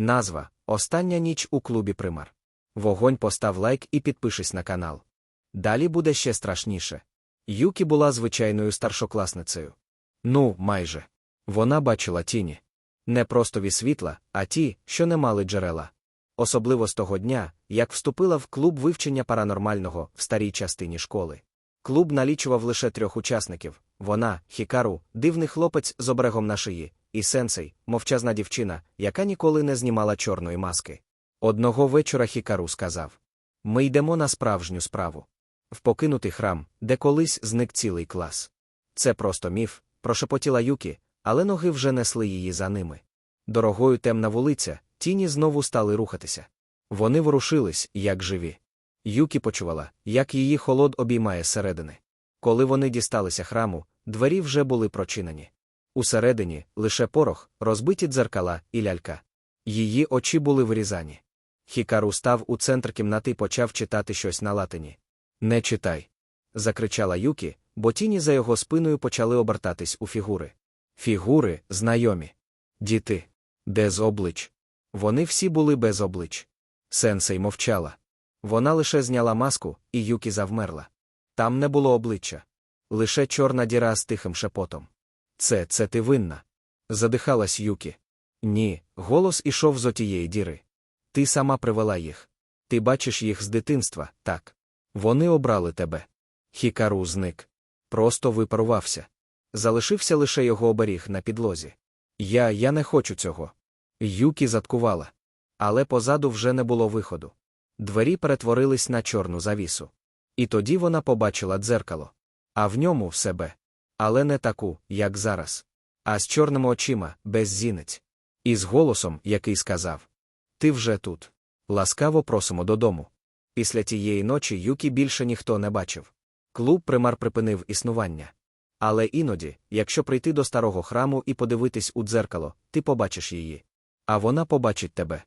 Назва Остання ніч у клубі Примар. Вогонь постав лайк і підпишись на канал. Далі буде ще страшніше. Юкі була звичайною старшокласницею. Ну, майже. Вона бачила тіні. Не простові світла, а ті, що не мали джерела. Особливо з того дня, як вступила в клуб вивчення паранормального в старій частині школи. Клуб налічував лише трьох учасників вона, Хікару, дивний хлопець з обрегом на шиї, і сенсей, мовчазна дівчина, яка ніколи не знімала чорної маски. Одного вечора Хікару сказав: Ми йдемо на справжню справу. В покинутий храм, де колись зник цілий клас. Це просто міф, прошепотіла Юкі, але ноги вже несли її за ними. Дорогою темна вулиця, тіні знову стали рухатися. Вони ворушились, як живі. Юкі почувала, як її холод обіймає зсередини. Коли вони дісталися храму, двері вже були прочинені. Усередині лише порох, розбиті дзеркала і лялька. Її очі були вирізані. Хікару став у центр кімнати і почав читати щось на латині. Не читай. закричала Юкі, бо тіні за його спиною почали обертатись у фігури. Фігури знайомі. Діти. Де з облич? Вони всі були без облич. Сенсей мовчала. Вона лише зняла маску, і Юкі завмерла. Там не було обличчя. Лише чорна діра з тихим шепотом. Це, це ти винна. Задихалась Юкі. Ні, голос ішов з отієї діри. Ти сама привела їх. Ти бачиш їх з дитинства, так. Вони обрали тебе. Хікару зник. Просто випарувався. Залишився лише його оберіг на підлозі. Я, я не хочу цього. Юкі заткувала. Але позаду вже не було виходу. Двері перетворились на чорну завісу. І тоді вона побачила дзеркало. А в ньому себе. Але не таку, як зараз. А з чорними очима, без зінець. І з голосом, який сказав: Ти вже тут. Ласкаво просимо додому. Після тієї ночі Юкі більше ніхто не бачив. Клуб примар припинив існування. Але іноді, якщо прийти до старого храму і подивитись у дзеркало, ти побачиш її. А вона побачить тебе.